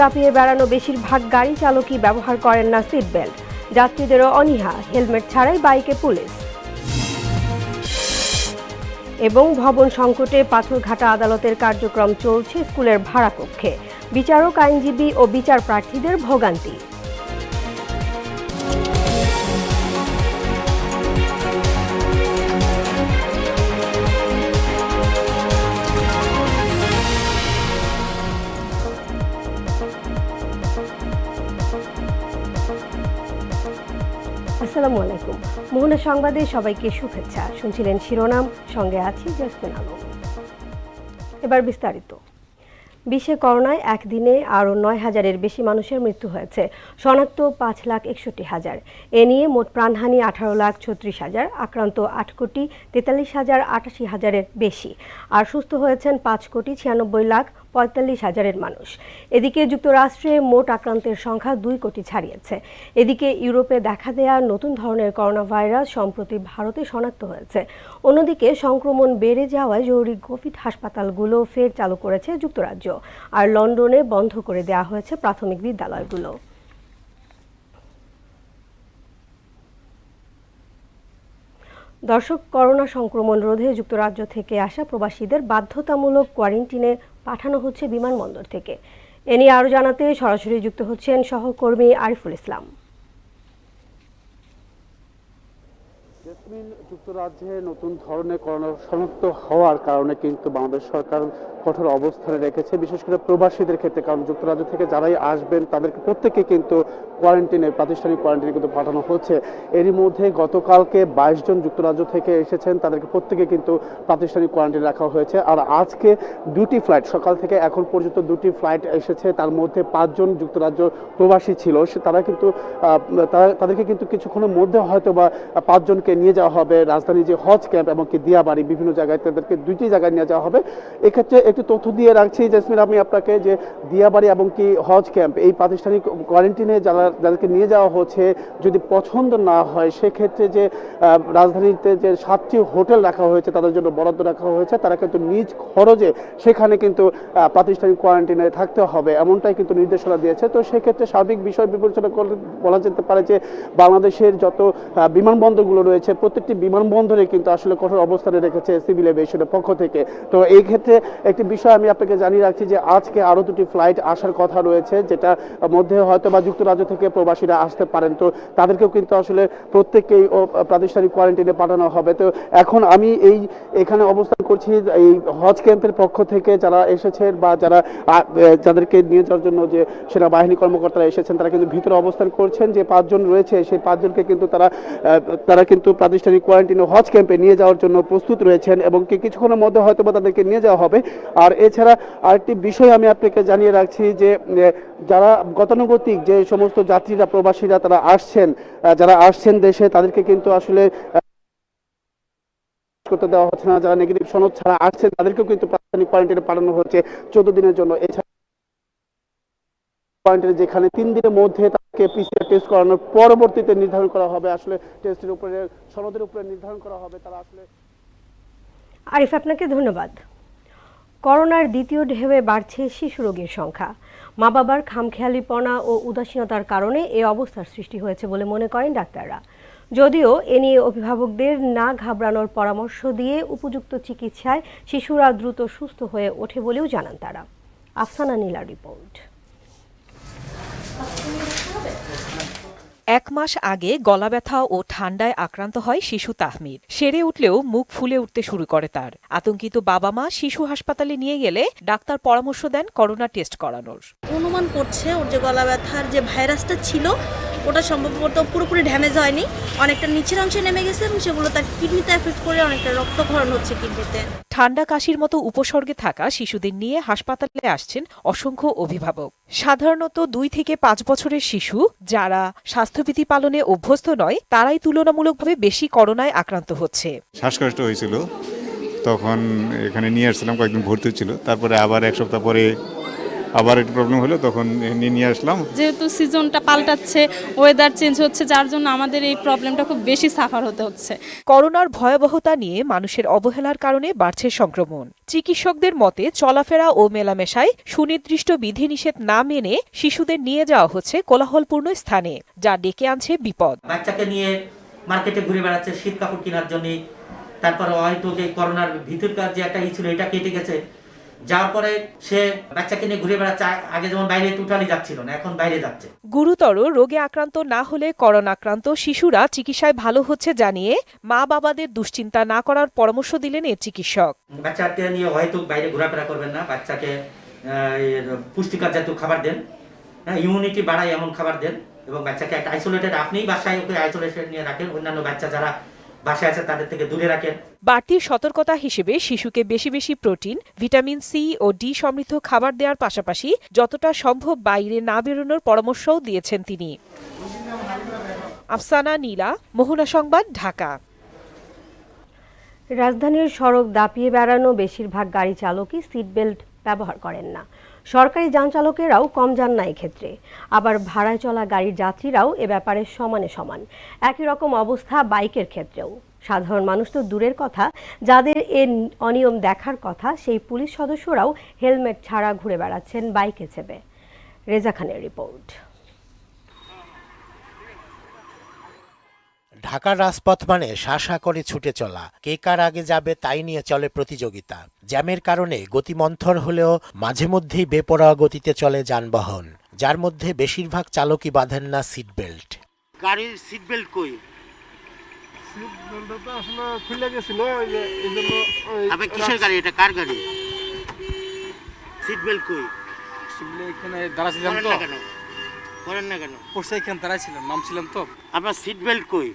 দাপিয়ে বেড়ানো বেশিরভাগ গাড়ি চালকই ব্যবহার করেন না সিট বেল্ট যাত্রীদেরও অনীহা, হেলমেট ছাড়াই বাইকে পুলিশ। এবং ভবন সংকটে পাথরঘাটা আদালতের কার্যক্রম চলছে স্কুলের ভাড়া কক্ষে বিচারক, আইনজীবী ও বিচার প্রার্থীদের ভোগান্তি। মোহনা সংবাদে সবাইকে শুভেচ্ছা। শুনছিলেন শিরোনাম, সঙ্গে আছি জসমিন আলম। এবার বিস্তারিত। বিশ্বে করোনায় একদিনে আরও নয় হাজারের বেশি মানুষের মৃত্যু হয়েছে। শনাক্ত পাঁচ লাখ একষট্টি হাজার। এ নিয়ে মোট প্রাণহানি আঠারো লাখ ছত্রিশ হাজার, আক্রান্ত আট কোটি তেতাল্লিশ হাজার আটাশি হাজারের বেশি। আর সুস্থ হয়েছেন পাঁচ কোটি ছিয়ানব্বই লাখ পঁয়তাল্লিশ হাজারের মানুষ। এদিকে যুক্তরাষ্ট্রে মোট আক্রান্তের সংখ্যা দুই কোটি ছাড়িয়েছে। এদিকে ইউরোপে দেখা দেয়া নতুন ধরনের করোনা ভাইরাস সম্প্রতি ভারতে শনাক্ত হয়েছে। অন্যদিকে সংক্রমণ বেড়ে যাওয়ায় জরুরি কোভিড হাসপাতালগুলো ফের চালু করেছে যুক্তরাজ্য। আর লন্ডনে বন্ধ করে দেওয়া হয়েছে প্রাথমিক বিদ্যালয়গুলো। দর্শক, করোনা সংক্রমণ রোধে যুক্তরাজ্য থেকে আসা প্রবাসীদের বাধ্যতামূলক কোয়ারেন্টিনে পাঠানো হচ্ছে বিমানবন্দর থেকে। এ নিয়ে আরও জানাতে সরাসরি যুক্ত হচ্ছেন সহকর্মী আরিফুল ইসলাম। যুক্তরাজ্যে নতুন ধরনের করোনা শনাক্ত হওয়ার কারণে কিন্তু বাংলাদেশ সরকার কঠোর অবস্থানে রেখেছে, বিশেষ করে প্রবাসীদের ক্ষেত্রে, কারণ যুক্তরাজ্য থেকে যারাই আসবেন, তাদেরকে প্রত্যেককে কিন্তু কোয়ারেন্টিনে, প্রাতিষ্ঠানিক কোয়ারেন্টিনে কিন্তু পাঠানো হচ্ছে। এরই মধ্যে গতকালকে বাইশ জন যুক্তরাজ্য থেকে এসেছেন, তাদেরকে প্রত্যেকে কিন্তু প্রাতিষ্ঠানিক কোয়ারেন্টিনে রাখা হয়েছে। আর আজকে দুটি ফ্লাইট, সকাল থেকে এখন পর্যন্ত দুটি ফ্লাইট এসেছে, তার মধ্যে পাঁচজন যুক্তরাজ্য প্রবাসী ছিল তারা কিন্তু তারা, তাদেরকে কিন্তু কিছুক্ষণের মধ্যে হয়তো বা পাঁচজনকে নিয়ে যাওয়া হবে, রাজধানী যে হজ ক্যাম্প এবং কি দিয়াবাড়ি বিভিন্ন জায়গায় তাদেরকে দুইটি জায়গায় নিয়ে যাওয়া হবে। এক্ষেত্রে একটি তথ্য দিয়ে রাখছি, জেসমিন, আমি আপনাকে যে দিয়াবাড়ি এবং কি হজ ক্যাম্প এই প্রাতিষ্ঠানিক কোয়ারেন্টিনে যারা, যাদেরকে নিয়ে যাওয়া হচ্ছে, যদি পছন্দ না হয়, সেক্ষেত্রে যে রাজধানীতে যে সাতটি হোটেল রাখা হয়েছে, তাদের জন্য বরাদ্দ রাখা হয়েছে, তারা কিন্তু নিজ খরচে সেখানে কিন্তু প্রাতিষ্ঠানিক কোয়ারেন্টিনে থাকতে হবে, এমনটাই কিন্তু নির্দেশনা দিয়েছে। তো সেক্ষেত্রে সার্বিক বিষয় বিবেচনা করে বলা যেতে পারে যে, বাংলাদেশের যত বিমানবন্দরগুলো রয়েছে প্রত্যেকটি বিমানবন্দরে কিন্তু আসলে কঠোর অবস্থানে রেখেছে সিভিল এভিয়েশনের পক্ষ থেকে। তো এই ক্ষেত্রে একটি বিষয় আমি আপনাকে জানিয়ে রাখছি যে, আজকে আরও দুটি ফ্লাইট আসার কথা রয়েছে, যেটা মধ্যে হয়তো বা যুক্তরাজ্য থেকে প্রবাসীরা আসতে পারেন। তো তাদেরকেও কিন্তু আসলে প্রত্যেককেই প্রাতিষ্ঠানিক কোয়ারেন্টিনে পাঠানো হবে। তো এখন আমি এই এখানে অবস্থান করছি এই হজ ক্যাম্পের পক্ষ থেকে যারা এসেছেন বা যারা যাদেরকে নিয়ে যাওয়ার জন্য যে সেনাবাহিনী কর্মকর্তারা এসেছেন, তারা কিন্তু ভিতরে অবস্থান করছেন। যে পাঁচজন রয়েছে, সেই পাঁচজনকে কিন্তু তারা তারা কিন্তু প্রাতিষ্ঠানিক কোয়ারেন্টিনে হজ ক্যাম্পে নিয়ে যাওয়ার জন্য প্রস্তুত রয়েছেন এবং কি কিছুক্ষণের মধ্যে হয়তো বা তাদেরকে নিয়ে যাওয়া হবে। আর এছাড়া আরেকটি বিষয় আমি আপনাকে জানিয়ে রাখছি যে যারা গতানুগতিক যে সমস্ত যাত্রীরা, প্রবাসীরা তারা আসছেন যারা আসছেন দেশে, তাদেরকে কিন্তু আসলে করতে দেওয়া হচ্ছে না। যারা নেগেটিভ সনদ ছাড়া আসছেন, তাদেরকেও কিন্তু প্রাথমিক কোয়ারেন্টিনে পাঠানো হচ্ছে চোদ্দ দিনের জন্য। এছাড়া কোয়ারেন্টিনে যেখানে তিন দিনের মধ্যে তাকে পিসিআর টেস্ট করানোর পরবর্তীতে নির্ধারণ করা হবে। আসলে টেস্টের উপরে, সনদের উপরে নির্ধারণ করা হবে। তারা আসলে আরিফ, আপনাকে ধন্যবাদ। করোনার দ্বিতীয় ঢেউয়ে বাড়ছে শিশু রোগীর সংখ্যা। মা বাবার খামখেয়ালিপনা ও উদাসীনতার কারণে এ অবস্থার সৃষ্টি হয়েছে বলে মনে করেন ডাক্তাররা। যদিও এ নিয়ে অভিভাবকদের না ঘাবড়ানোর পরামর্শ দিয়ে উপযুক্ত চিকিৎসায় শিশুরা দ্রুত সুস্থ হয়ে ওঠে বলেও জানান তারা। আফসানা নীলার রিপোর্ট। এক মাস আগে গলা ব্যথা ও ঠান্ডায় আক্রান্ত হয় শিশু তাহমির। সেরে উঠলেও মুখ ফুলে উঠতে শুরু করে তার। আতঙ্কিত বাবা মা শিশু হাসপাতালে নিয়ে গেলে ডাক্তার পরামর্শ দেন করোনা টেস্ট করানোর। অনুমান করছে ওর যে গলা ব্যথার যে ভাইরাসটা ছিল ওটা সম্ভবত পুরোপুরি ড্যামেজ হয়নি। অনেকটা নিচের অংশে নেমে গেছে এবং সেগুলো তার কিডনিতে এফেক্ট করে অনেকটা রক্তক্ষরণ হচ্ছে কিডনিতে ঠান্ডা কাশির মতো উপসর্গে থাকা শিশুদের নিয়ে হাসপাতালে আসছেন অসংখ্য অভিভাবক। সাধারণত দুই থেকে পাঁচ বছরের শিশু যারা স্বাস্থ্যবিধি পালনে অভ্যস্ত নয় তারাই তুলনামূলকভাবে বেশি করোনায় আক্রান্ত হচ্ছে। শ্বাসকষ্ট হয়েছিল। তখন এখানে নিয়ে আসছিলাম কয়েকদিন ভর্তি ছিল তারপরে আবার এক সপ্তাহ পরে আবার একটু প্রবলেম হলো তখন নিয়ে নিয়ে আসলাম। যেহেতু সিজনটা পাল্টাচ্ছে ওয়েদার চেঞ্জ হচ্ছে যার জন্য আমাদের এই প্রবলেমটা খুব বেশি সাফার হতে হচ্ছে। করোনার ভয়াবহতা নিয়ে মানুষের অবহেলার কারণে বাড়ছে সংক্রমণ। চিকিৎসকদের মতে চলাফেরা ও মেলামেশায় সুনির্দিষ্ট বিধিনিষেধ না মেনে শিশুদের নিয়ে যাওয়া হচ্ছে কোলাহলপূর্ণ স্থানে যা ডেকে আনছে বিপদ। বাচ্চাকে নিয়ে মার্কেটে ঘুরে বেড়াচ্ছে শীত কাপড় কেনার জন্য। তারপরে হয়তো যে করোনার ভিতরকার যে একটা ই ছিল এটা কেটে গেছে। যাওয়ার পরে সে বাচ্চাকে নিয়ে ঘুরে বেড়াচ্ছে। আগে যেমন বাইরে টোটালি যাচ্ছিল না এখন বাইরে যাচ্ছে। গুরুতর রোগে আক্রান্ত না হলে করোনা আক্রান্ত শিশুরা চিকিৎসায় ভালো হচ্ছে জানিয়ে মা বাবাদের দুশ্চিন্তা না করার পরামর্শ দিলেন এ চিকিৎসক। বাচ্চাকে নিয়ে হয়তো বাইরে ঘোরাফেরা করবেন না বাচ্চাকে পুষ্টিকর জাতীয় খাবার দেন। হ্যাঁ ইমিউনিটি বাড়ায় এমন খাবার দেন এবং বাচ্চাকে একটা আইসোলেটেড আপনিই বাসায় ওকে আইসোলেটেড নিয়ে রাখেন। অন্যান্য বাচ্চা যারা বাসায় আছে তাদের থেকে দূরে রাখেন। বাড়তি সতর্কতা হিসেবে শিশুকে বেশি বেশি প্রোটিন ভিটামিন সি ও ডি সমৃদ্ধ খাবার দেওয়ার পাশাপাশি যতটা সম্ভব বাইরে না বেরোনোর পরামর্শও দিয়েছেন তিনি। আফসানা নীলা মোহনা সংবাদ ঢাকা। রাজধানীর সড়ক দাপিয়ে বেড়ানো বেশিরভাগ গাড়ি চালকই সিট বেল্ট ব্যবহার করেন না। সরকারি যান চালকেরাও কম যান না এক্ষেত্রে। আবার ভাড়ায় চলা গাড়ির যাত্রীরাও এ ব্যাপারে সমানে সমান। একই রকম অবস্থা বাইকের ক্ষেত্রেও। সাধারণ মানুষ তো দূরের কথা, যাদের এ অনিয়ম দেখার কথা, সেই পুলিশ সদস্যরাও হেলমেট ছাড়া ঘুরে বেড়াচ্ছেন বাইকে চেপে। রেজা খানের রিপোর্ট। ঢাকার রাজপথ মানে শাসা করে ছুটে চলা। কে কার আগে যাবে তাই নিয়ে চলে প্রতিযোগিতা। জ্যামের কারণে গতিমন্থর হলেও মাঝে মধ্যেই বেপরোয়া গতিতে চলে যানবাহন যার মধ্যে বেশিরভাগ চালকই বাঁধেন না সিট বেল্ট। গাড়ির সিট বেল্ট কই? আপনি কিসের গাড়ি এটা? কার গাড়ি? সিট বেল্ট কই? এখানে দাঁড়াছিলাম তো। কেন? করেন না কেন? পড়ছে এখানে দাঁড়াইছিলাম নামছিলাম তো। আপনার সিট বেল্ট কই?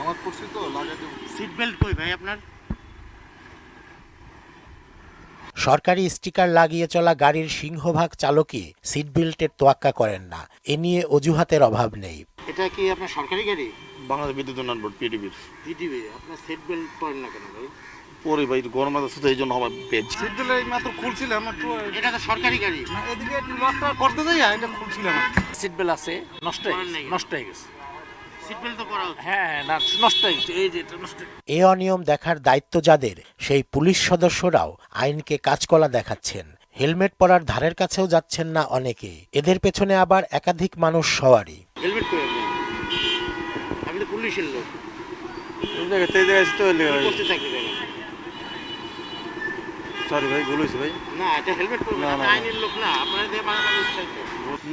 আমার পড়ছি তো লাগাতে সিট বেল্ট কই ভাই আপনার? সরকারি স্টিকার লাগিয়ে চলা গাড়ির সিংহভাগ চালকই সিট বেল্টের তোয়াক্কা করেন না। এ নিয়ে অজুহাতের অভাব নেই। এটা কি আপনার সরকারি গাড়ি? বাংলাদেশ বিদ্যুৎ উন্নয়ন বোর্ড পিডিবির ভিটিভি আপনার সিট বেল্ট পরেন না কেন ভাই? পরে ভাই গরম আছে তো এই জন্য আমার পেজ সিট দিলে মাত্র খুলছিলাম একটু এটা তো সরকারি গাড়ি। না, এদিকে একটু লকটা করতে যাই এটা খুলছিলাম। সিট বেল আছে নষ্ট হয়ে গেছে নষ্ট হয়ে গেছে। হ্যাঁ হ্যাঁ না নষ্ট গেছে। এই যে এটা নষ্ট এ অনিয়ম দেখার দায়িত্ব যাদের সেই পুলিশ সদস্যরাও আইনকে কাজকলা দেখাচ্ছেন। হেলমেট পরার ধারের কাছেও যাচ্ছেন না অনেকে। এদের পেছনে আবার একাধিক মানুষ সওয়ারি। হেলমেট আমি তো পুলিশের লোক। এই জায়গায় এই জায়গায় তো কি করতে চাকরি করেন সরি ভাই ভুল হয়েছে ভাই। না এটা হেলমেট না, না, আপনি না। আইনের লোক না। আপনার দিয়ে বানানো উৎসাহিত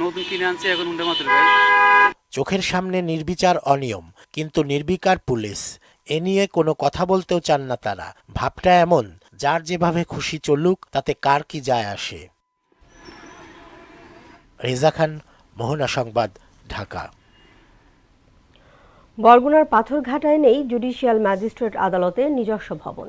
নতুন কিনে আনছি এখন উন্ডে মাত্র ভাই। চোখের সামনে নির্বিচার অনিয়ম, কিন্তু নির্বিকার পুলিশ। এ নিয়ে কোনো কথা বলতেও চান না তারা। ভাবটা এমন, যার যেভাবে খুশি চলুক, তাতে কার কি যায় আসে। রেজা খান, মোহনা সংবাদ, ঢাকা। বরগুনার পাথরঘাটায় নেই জুডিশিয়াল ম্যাজিস্ট্রেট আদালতের নিজস্ব ভবন।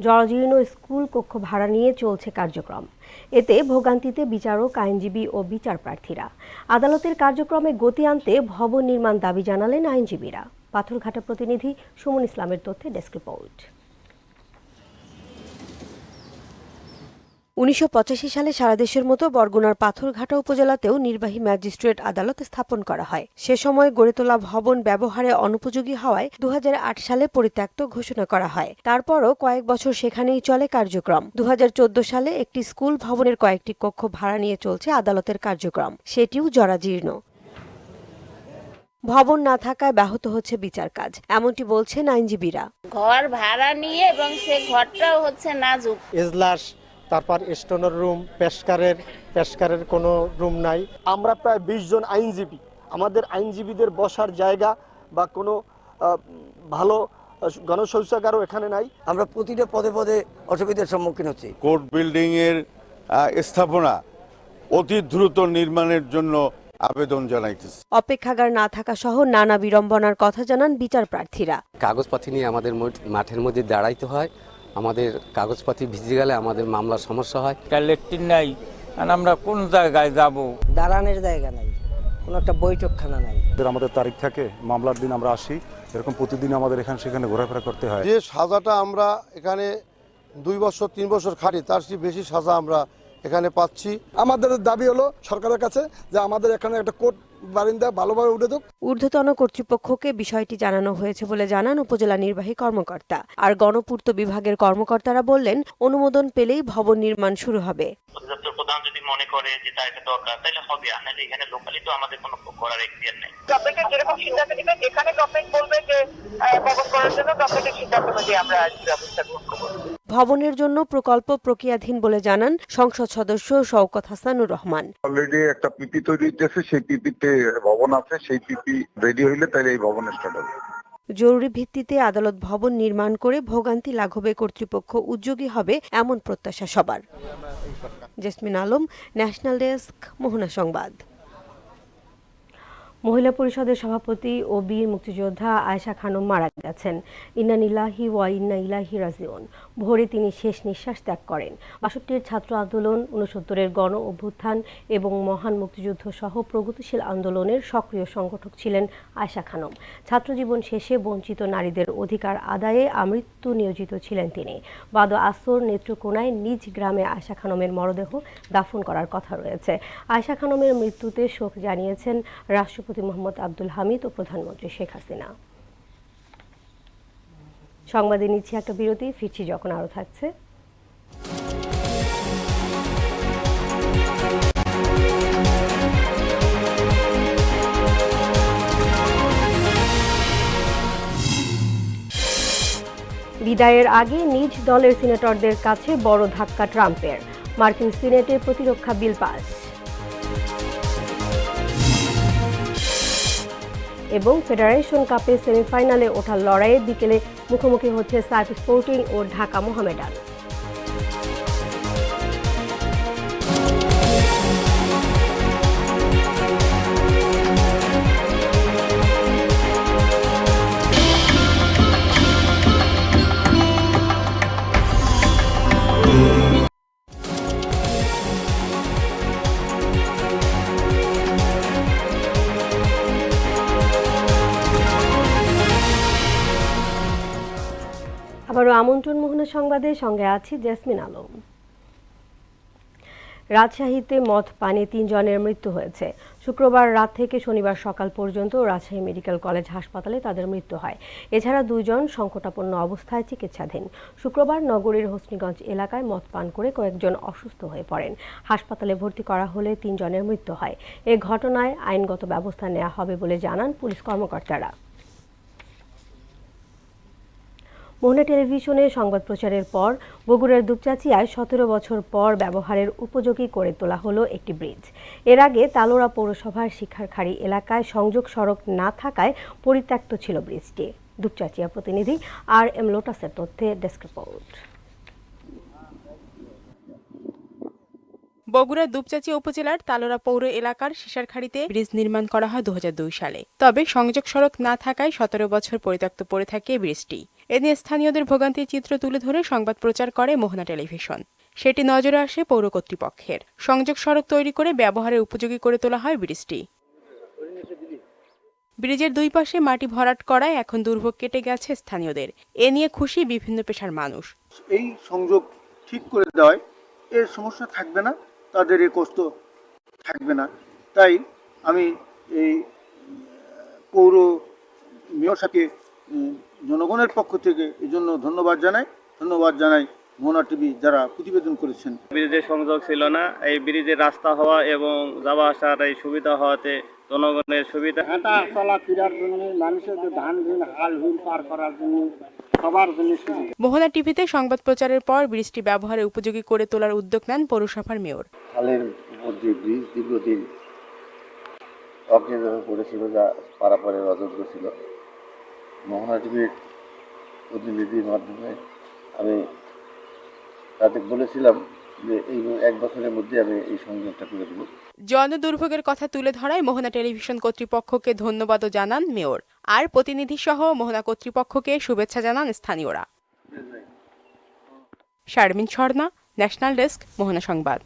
জরাজীর্ণ স্কুল কক্ষ ভাড়া নিয়ে চলছে কার্যক্রম। এতে ভোগান্তিতে বিচারক, আইনজীবী ও বিচার প্রার্থীরা। আদালতের কার্যক্রমে গতি আনতে ভবন নির্মাণ দাবি জানালেন আইনজীবীরা। পাথরঘাটা প্রতিনিধি সুমন ইসলামের তথ্যে ডেস্ক রিপোর্ট। উনিশশো পঁচাশি সালে সারা দেশের মতো বরগুনার পাথরঘাটা উপজেলাতেও নির্বাহী ম্যাজিস্ট্রেট আদালত স্থাপন করা হয়। সে সময় গড়ে তোলা ভবন ব্যবহারে অনুপযোগী হওয়ায় দু হাজার আট সালে পরিত্যক্ত ঘোষণা করা হয়। তারপরও কয়েক বছর সেখানেই চলে কার্যক্রম। দু হাজার চোদ্দ সালে একটি স্কুল ভবনের কয়েকটি কক্ষ ভাড়া নিয়ে চলছে আদালতের কার্যক্রম। সেটিও জরাজীর্ণ। ভবন না থাকায় ব্যাহত হচ্ছে বিচার কাজ। এমনটি বলছেন আইনজীবীরা। ঘর ভাড়া নিয়ে এবং সে ঘরটাও হচ্ছে নাজুক। এজলাস তারপর স্টোনের রুম পেশকারের পেশকারের কোনো রুম নাই। আমরা প্রায় বিশ জন আইনজীবী। আমাদের আইনজীবীদের বসার জায়গা বা কোনো ভালো গণশৌচাগারও এখানে নাই। আমরা প্রতিটা পদে পদে অসুবিধার সম্মুখীন হচ্ছি। কোর্ট বিল্ডিং এর স্থাপনা অতি দ্রুত নির্মাণের জন্য আবেদন জানাইতেছে। অপেক্ষাগার না থাকা সহ নানা বিড়ম্বনার কথা জানান বিচার প্রার্থীরা কাগজপাতি নিয়ে আমাদের মাঠের মধ্যে দাঁড়াইতে হয়। আমাদের কাগজপাতি ভিজে গেলে আমাদের মামলার সমস্যা হয়। লেট্রিন নাই আমরা কোন জায়গায় যাব? দাঁড়ানোর জায়গা নাই কোনো একটা বৈঠকখানা নাই। আমাদের তারিখ থাকে মামলার দিন আমরা আসি এরকম প্রতিদিন আমাদের এখানে সেখানে ঘোরাফেরা করতে হয়। যে সাজাটা আমরা এখানে দুই বছর তিন বছর খাটি তার চেয়ে বেশি সাজা আমরা এখানে পাচ্ছি। আমাদের দাবি হলো সরকারের কাছে যে আমাদের এখানে একটা কোর্ট বারিন্দা ভালোভাবে উঠে দেখ ঊর্ধ্বতন কর্তৃপক্ষকে বিষয়টি জানানো হয়েছে বলে জানান উপজেলা নির্বাহী কর্মকর্তা। আর গণপূর্ত বিভাগের কর্মকর্তারা বললেন অনুমোদন পেলেই ভবন নির্মাণ শুরু হবে। প্রধান যদি মনে করে যে তার এটা দরকার তাহলে হবে। আর নাহলে এখানে লোকালি তো আমাদের কোনো করার এখতিয়ার নেই। গভর্নমেন্টের যেরকম সিদ্ধান্ত নেবেন এখানে গভর্নমেন্ট বলবে যে ভবন করার জন্য গভর্নমেন্টের সিদ্ধান্ত অনুযায়ী আমরা ব্যবস্থা গ্রহণ করব। ভবনের জন্য প্রকল্প প্রক্রিয়াধীন বলে জানান সংসদ সদস্য শওকত হাসানুর রহমান। অলরেডি একটা পিপি তৈরি হইতেছে সেই পিপিতে ভবন আছে সেই পিপি রেডি হইলে তাহলে এই ভবন স্টার্ট হবে। জরুরি ভিত্তিতে আদালত ভবন নির্মাণ করে ভোগান্তি লাঘবে কর্তৃপক্ষ উদ্যোগী হবে এমন প্রত্যাশা সবার। জেসমিন আলম ন্যাশনাল ডেস্ক মোহনা সংবাদ। মহিলা পরিষদের সভাপতি ও বীর মুক্তিযোদ্ধা আয়েশা খানম মারা গেছেন। ইন্না নিলাহি ওয়া ইন্না ইলাহি রাজিউন। ভোরে তিনি শেষ নিঃশ্বাস ত্যাগ করেন। বাষট্টির ছাত্র আন্দোলন উনসত্তরের গণ অভ্যুত্থান এবং মহান মুক্তিযুদ্ধ সহ প্রগতিশীল আন্দোলনের সক্রিয় সংগঠক ছিলেন আয়েশা খানম। ছাত্রজীবন শেষে বঞ্চিত নারীদের অধিকার আদায়ে আমৃত্যু নিয়োজিত ছিলেন তিনি। বাদ আসর নেত্রকোনায় নিজ গ্রামে আয়েশা খানমের মরদেহ দাফন করার কথা রয়েছে। আয়েশা খানমের মৃত্যুতে শোক জানিয়েছেন রাষ্ট্রপতি মোহাম্মদ আব্দুল হামিদ ও প্রধানমন্ত্রী শেখ হাসিনা। সংবাদে নিচ্ছি একটা বিরতি, ফিরছি যখন আরও থাকছে। বিদায়ের আগে নিজ দলের সিনেটরদের কাছে বড় ধাক্কা ট্রাম্পের। মার্কিন সিনেটে প্রতিরক্ষা বিল পাস। এবং ফেডারেশন কাপে সেমিফাইনালে ওঠার লড়াইয়ে বিকেলে মুখোমুখি হচ্ছে সাইফ স্পোর্টিং ও ঢাকা মোহামেডান। আবারও আমন্ত্রণ মোহনা সংবাদে সঙ্গে আছি জেসমিন আলম। রাজশাহীতে মদ পানে তিনজনের মৃত্যু হয়েছে। শুক্রবার রাত থেকে শনিবার সকাল পর্যন্ত রাজশাহী মেডিকেল কলেজ হাসপাতালে তাদের মৃত্যু হয়। এছাড়া দুইজন সংকটাপন্ন অবস্থায় চিকিৎসাধীন। শুক্রবার নগরীর হোসনিগঞ্জ এলাকায় মদ পান করে কয়েকজন অসুস্থ হয়ে পড়েন। হাসপাতালে ভর্তি করা হলে তিনজনের মৃত্যু হয়। এ ঘটনায় আইনগত ব্যবস্থা নেওয়া হবে বলে জানান পুলিশ কর্মকর্তারা। মোহনা টেলিভিশনে সংবাদ প্রচারের পর বগুড়ার দুপচাচিয়ায় সতেরো বছর পর ব্যবহারের উপযোগী করে তোলা হলো একটি ব্রিজ। এর আগে তালোড়া পৌরসভার শিখারখাড়ি এলাকায় সংযোগ সড়ক না থাকায় পরিত্যক্ত ছিল ব্রিজটি। দুপচাচিয়া প্রতিনিধি আর এম লোটাসের তথ্যে ডেস্ক রিপোর্ট। বগুড়ার দুপচাচি উপজেলার তালোরা পৌর এলাকার সিসারখাড়িতে ব্রিজ নির্মাণ করা হয় দুহাজার দুই সালে। তবে সংযোগ সড়ক না থাকায় সতেরো বছর পরিত্যক্ত পড়ে থাকে ব্রিজটি। এদিন স্থানীয়দের ভোগান্তির চিত্র তুলে ধরে সংবাদ প্রচার করে মোহনা টেলিভিশন। সেটি নজরে আসে পৌর কর্তৃপক্ষের। সংযোগ সড়ক তৈরি করে ব্যবহারের উপযোগী করে তোলা হয় ব্রিজটি। ব্রিজের দুই পাশে মাটি ভরাট করায় এখন দুর্ভোগ কেটে গেছে স্থানীয়দের। এ নিয়ে খুশি বিভিন্ন পেশার মানুষ। এই সংযোগ ঠিক করে দেওয়ায় এর সমস্যা থাকবে না। তাদের এ কষ্ট থাকবে না। তাই আমি এই পৌর মেয়র সাথে জনগণের পক্ষ থেকে এই জন্য ধন্যবাদ জানাই। ধন্যবাদ জানাই মোহনা টিভি যারা প্রতিবেদন করেছেন। ব্রিজের সংযোগ ছিল না। এই ব্রিজের রাস্তা হওয়া এবং যাওয়া আসার এই সুবিধা হওয়াতে জনগণের সুবিধা হাঁটা চলা চলাফেরার জন্য মানুষের যে ধান ভিন হাল হুল পার করার জন্য মোহনা টিভিতে সংবাদ প্রচারের পর ব্রিজটি ব্যবহারে উপযোগী করে তোলার উদ্যোগ নেন পৌরসভার মেয়র। খালের মধ্যে ব্রিজ দীর্ঘদিন অজ্ঞাত পড়েছিল যা পারাপারের অযোগ্য ছিল। মোহনা টিভির প্রতিনিধির মাধ্যমে আমি তাদের বলেছিলাম যে এই এক বছরের মধ্যে আমি এই সংযোগটা করে দেবো। জন দুর্ভোগের কথা তুলে ধরায় মোহনা টেলিভিশন কর্তৃপক্ষকে ধন্যবাদও জানান মেয়র। আর প্রতিনিধিসহ মোহনা কর্তৃপক্ষকে শুভেচ্ছা জানান স্থানীয়রা। শারমিন স্বর্ণা ন্যাশনাল ডেস্ক মোহনা সংবাদ।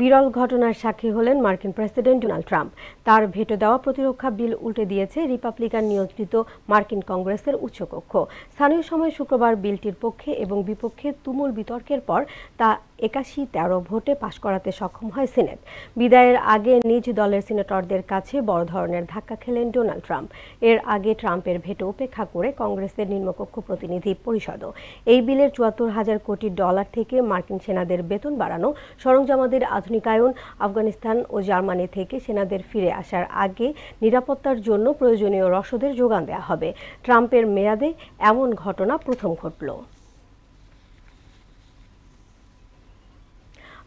বিরল ঘটনার সাক্ষী হলেন মার্কিন প্রেসিডেন্ট ডোনাল্ড ট্রাম্প। তার ভেটো দেওয়া প্রতিরক্ষা বিল উল্টে দিয়েছে রিপাবলিকান নিয়ন্ত্রিত মার্কিন কংগ্রেসের উচ্চকক্ষ। স্থানীয় সময় শুক্রবার বিলটির পক্ষে এবং বিপক্ষে তুমুল বিতর্কের পর তা একাশি তেরো ভোটে পাশ করাতে সক্ষম হয় সিনেট। বিদায়ের আগে নিজ দলের সিনেটরদের কাছে বড় ধরনের ধাক্কা খেলেন ডোনাল্ড ট্রাম্প। এর আগে ট্রাম্পের ভেটো উপেক্ষা করে কংগ্রেসের নিম্নকক্ষ প্রতিনিধি পরিষদও। এই বিলের চুয়াত্তর হাজার কোটি ডলার থেকে মার্কিন সেনাদের বেতন বাড়ানো, সরঞ্জামাদের আধুনিকায়ন, আফগানিস্তান ও জার্মানি থেকে সেনাদের ফিরে আসার আগে নিরাপত্তার জন্য প্রয়োজনীয় রসদের যোগান দেওয়া হবে। ট্রাম্পের মেয়াদে এমন ঘটনা প্রথম ঘটল।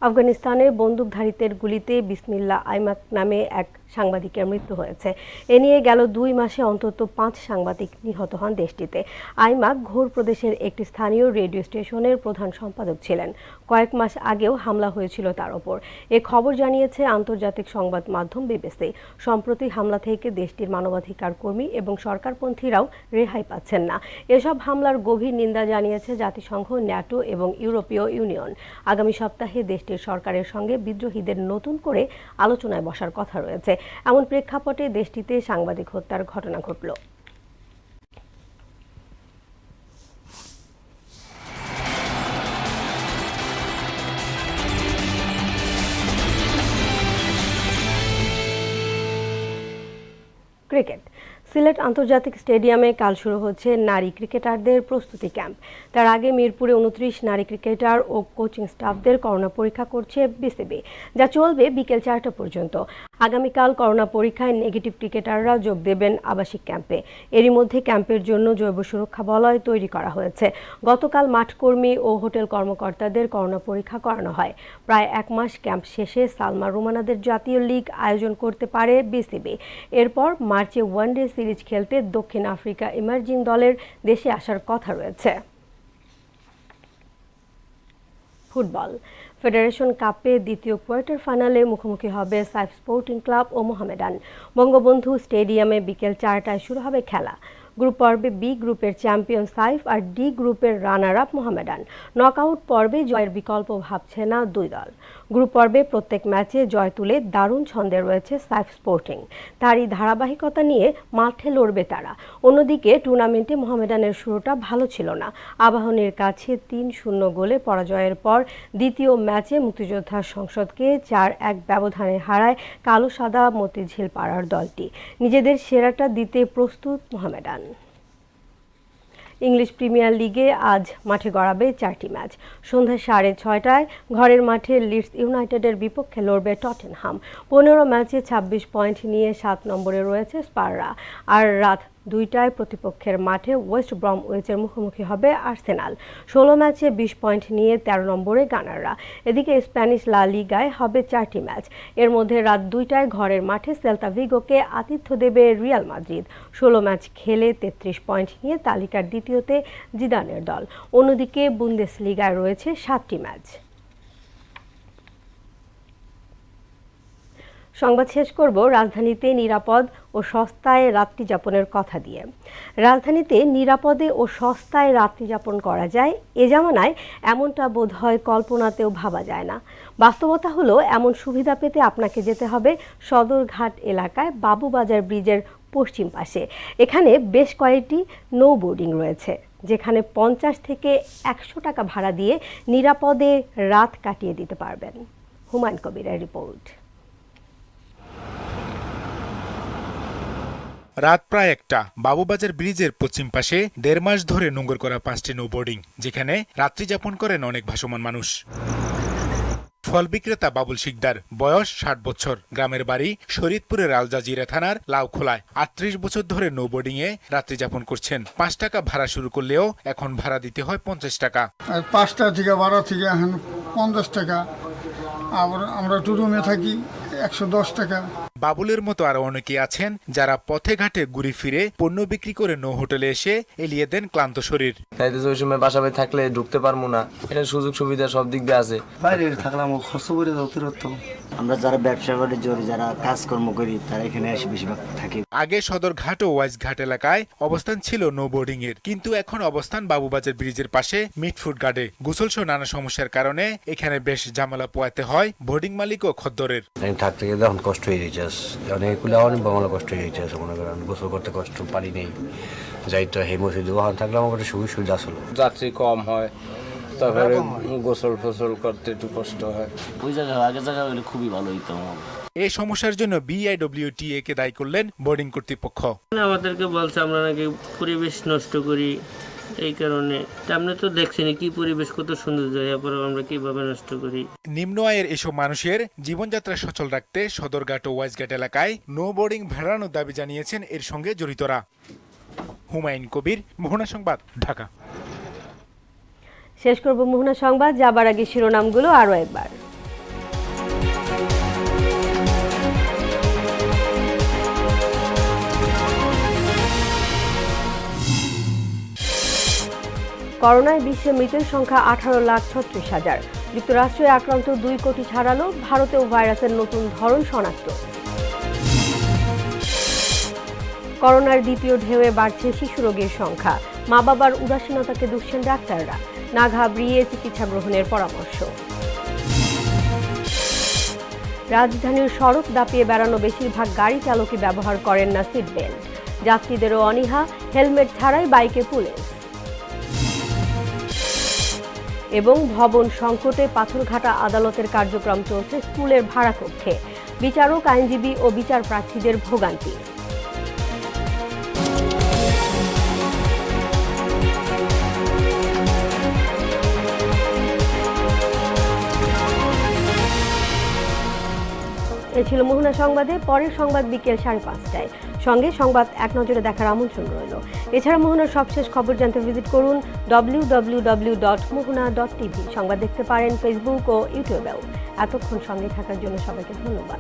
আফগানিস্তানে বন্দুকধারীদের গুলিতে বিসমিল্লা আইমাক নামে এক সাংবাদিকের মৃত্যু হয়েছে। এ নিয়ে গেল দুই মাসে অন্তত পাঁচ সাংবাদিক নিহত হন দেশটিতে। আইমাক ঘোর প্রদেশের একটি স্থানীয় রেডিও স্টেশনের প্রধান সম্পাদক ছিলেন। কয়েক মাস আগেও হামলা হয়েছিল তার ওপর। এ খবর জানিয়েছে আন্তর্জাতিক সংবাদ মাধ্যম বিবিসি। সম্প্রতি হামলা থেকে দেশটির মানবাধিকার কর্মী এবং সরকারপন্থীরাও রেহাই পাচ্ছেন না। এসব হামলার গভীর নিন্দা জানিয়েছে জাতিসংঘ, ন্যাটো এবং ইউরোপীয় ইউনিয়ন। আগামী সপ্তাহে দেশটির সরকারের সঙ্গে বিদ্রোহীদের নতুন করে আলোচনায় বসার কথা রয়েছে। এমন প্রেক্ষাপটে দেশটিতে সাংবাদিক হত্যার ঘটনা ঘটল। ক্রিকেট। সিলেট আন্তর্জাতিক স্টেডিয়ামে কাল শুরু হচ্ছে নারী ক্রিকেটারদের প্রস্তুতি ক্যাম্প। তার আগে মিরপুরে উনত্রিশ নারী ক্রিকেটার ও কোচিং স্টাফদের করোনা পরীক্ষা করছে বিসিবি, যা চলবে বিকেল চারটা পর্যন্ত। আগামীকাল করোনা পরীক্ষায় নেগেটিভ ক্রিকেটাররা যোগ দেবেন আবাসিক ক্যাম্পে। এরই মধ্যে ক্যাম্পের জন্য জৈব সুরক্ষা বলয় তৈরি করা হয়েছে। গতকাল মাঠকর্মী ও হোটেল কর্মকর্তাদের করোনা পরীক্ষা করানো হয়। প্রায় এক মাস ক্যাম্প শেষে সালমা রুমানাদের জাতীয় লীগ আয়োজন করতে পারে বিসিবি। এরপর মার্চে ওয়ানডে সিরিজ খেলতে দক্ষিণ আফ্রিকা ইমার্জিং দলের দেশে আসার কথা রয়েছে। ফুটবল ফেডারেশন কাপে দ্বিতীয় কোয়ার্টার ফাইনালে মুখোমুখি হবে সাইফ স্পোর্টিং ক্লাব ও মোহামেডান। বঙ্গবন্ধু স্টেডিয়ামে বিকেল চারটায় শুরু হবে খেলা। গ্রুপ পর্বে বি গ্রুপের চ্যাম্পিয়ন সাইফ আর ডি গ্রুপের রানার আপ মোহামেডান নকআউট পর্বে জয়ের বিকল্প ভাবছে না দুই দল। গ্রুপ পর্বে প্রত্যেক ম্যাচে জয় তুলে দারুণ ছন্দে রয়েছে সাইফ স্পোর্টিং। তারই ধারাবাহিকতা নিয়ে মাঠে লড়বে তারা। অন্যদিকে টুর্নামেন্টে মোহামেডানের শুরুটা ভালো ছিল না। আবাহনীর কাছে তিন শূন্য গোলে পরাজয়ের পর দ্বিতীয় ম্যাচে মুক্তিযোদ্ধা সংসদকে চার এক ব্যবধানে হারায় কালো সাদা মতিঝিল পাড়ার দলটি। নিজেদের সেরাটা দিতে প্রস্তুত মোহামেডান ইংলিশ প্রিমিয়ার লিগে আজ মাঠে গড়াবে চারটি ম্যাচ। সন্ধ্যা সাড়ে ছয়টায় ঘরের মাঠে লিডস ইউনাইটেডের বিপক্ষে লড়বে টটেনহাম। পনেরো ম্যাচে ২৬ পয়েন্ট নিয়ে সাত নম্বরে রয়েছে স্পাররা। আর রাত দুইটায় প্রতিপক্ষের মাঠে ওয়েস্ট ব্রমউইচের মুখোমুখি হবে আর্সেনাল। ষোলো ম্যাচে বিশ পয়েন্ট নিয়ে তেরো নম্বরে গানাররা। এদিকে স্প্যানিশ লা লিগায় হবে চারটি ম্যাচ। এর মধ্যে রাত দুইটায় ঘরের মাঠে সেলতা ভিগোকে আতিথ্য দেবে রিয়াল মাদ্রিদ। ষোলো ম্যাচ খেলে তেত্রিশ পয়েন্ট নিয়ে তালিকার দ্বিতীয়তে জিদানের দল। অন্যদিকে বুন্দেস লিগায় রয়েছে সাতটি ম্যাচ। সংবাদ শেষ করব রাজধানীতে নিরাপদ ও সস্তায় রাত্রি যাপনের কথা দিয়ে। রাজধানীতে নিরাপদে ও সস্তায় রাত্রি যাপন করা যায়, এ জামানায় এমনটা বোধ হয় কল্পনাতেও ভাবা যায় না। বাস্তবতা হলো, এমন সুবিধা পেতে আপনাকে যেতে হবে সদরঘাট এলাকায় বাবুবাজার ব্রিজের পশ্চিম পাশে। এখানে বেশ কয়েকটি নো বোর্ডিং রয়েছে, যেখানে পঞ্চাশ থেকে একশো টাকা ভাড়া দিয়ে নিরাপদে রাত কাটিয়ে দিতে পারবেন। হুমায়ুন কবিরের রিপোর্ট। রাত প্রায় একটা। বাবুবাজার ব্রিজের পশ্চিম পাশে দেড় মাস ধরে নোঙ্গর করা পাঁচটি নৌ বোর্ডিং যেখানে রাত্রি যাপন করেন অনেক ভাসমান মানুষ। ফল বিক্রেতা বাবুল শিকদার, বয়স ষাট বছর, গ্রামের বাড়ি শরীদপুরের আলজাজিরা থানার লাউখোলায়। আটত্রিশ বছর ধরে নৌ বোর্ডিং এ রাত্রি যাপন করছেন। পাঁচ টাকা ভাড়া শুরু করলেও এখন ভাড়া দিতে হয় পঞ্চাশ টাকা। পাঁচটা থেকে বারো থেকে এখন পঞ্চাশ টাকা। আবার আমরা টুরুমে থাকি একশো দশ টাকা। বাবুলের মতো আরও অনেকে আছেন যারা পথে ঘাটে ঘুরে ফিরে পণ্য বিক্রি করে নৌ হোটেলে এসে এলিয়ে দেন ক্লান্ত শরীর। তাইতে ওই সময় বাসা বাড়ি থাকলে ঢুকতে পারব না। এটা সুযোগ সুবিধা সব দিক দিয়ে আছে। বাইরে থাকলাম খরচ করে যাও ফেরত তো। আমরা যারা ব্যবসা বাণিজ্য যারা কাজকর্ম করি তারা এখানে এসে বেশিরভাগ থাকি। আগে সদরঘাট ও ওয়াইজঘাট এলাকায় অবস্থান ছিল নো বোর্ডিং এর। কিন্তু এখন অবস্থান বাবুবাজার ব্রিজের পাশে মিটফুড গার্ডে গোসল সহ নানা সমস্যার কারণে এখানে বেশ ঝামেলা পোয়াতে হয় বোর্ডিং মালিক ও খদ্দরের। আমি থাকতে গেলে এখন কষ্ট হয়ে যাইতেছে অনেক এগুলো অনেক বাংলা কষ্ট হয়ে যাইতেছে মনে করেন। গোসল করতে কষ্ট পানি নেই যাইতে হে মসজিদ ওখানে থাকলে আমার একটা সুবিধা সুবিধা আসলো যাত্রী কম হয় তারপরে গোসল ফসল করতে একটু কষ্ট হয়। ওই জায়গা আগের জায়গা হলে খুবই ভালো হইতো এই সমস্যার জন্য বিআইডব্লিউটিএ কে দায়ী করলেন বোর্ডিং কর্তৃপক্ষ। আমাদেরকে বলছে আমরা নাকি পরিবেশ নষ্ট করি এই কারণে। আপনি তো দেখছেন কি পরিবেশ কত সুন্দর জায়গা পরে আমরা কীভাবে নষ্ট করি। নিম্ন আয়ের এসব মানুষের জীবনযাত্রা সচল রাখতে সদরঘাট ও ওয়াইজঘাট এলাকায় নো বোর্ডিং ভেড়ানোর দাবি জানিয়েছেন এর সঙ্গে জড়িতরা। হুমায়ুন কবির মোহনা সংবাদ ঢাকা। শেষ করব মোহনা সংবাদ যাবার আগে শিরোনামগুলো আরও একবার। করোনায় বিশ্বে মৃতের সংখ্যা আঠারো লাখ ছত্রিশ হাজার। যুক্তরাষ্ট্রে আক্রান্ত দুই কোটি ছাড়ালো, ভারতেও ভাইরাসের নতুন ধরন শনাক্ত। করোনার দ্বিতীয় ঢেউয়ে বাড়ছে শিশু রোগীর সংখ্যা। মা বাবার উদাসীনতাকে দুষছেন ডাক্তাররা। না ঘাবড়িয়ে চিকিৎসা গ্রহণের পরামর্শ। রাজধানীর সড়ক দাপিয়ে বেড়ানো বেশিরভাগ গাড়ি চালকই ব্যবহার করেন না সিট বেল্ট যাত্রীদেরও অনীহা, হেলমেট ছাড়াই বাইকে পুলিশ। এবং ভবন সংকটে পাথরঘাটা আদালতের কার্যক্রম চলছে স্কুলের ভাড়া কক্ষে বিচারক, আইনজীবী ও বিচার প্রার্থীদের ভোগান্তি। এ ছিল মোহনা সংবাদে, পরের সংবাদ বিকেল সাড়ে পাঁচটায়। সঙ্গে সংবাদ এক নজরে দেখার আমন্ত্রণ রইল। এছাড়া মোহনার সবশেষ খবর জানতে ভিজিট করুন W W W dot Mohona dot TV সংবাদ দেখতে পারেন ফেসবুক ও ইউটিউবেও এতক্ষণ সঙ্গে থাকার জন্য সবাইকে ধন্যবাদ।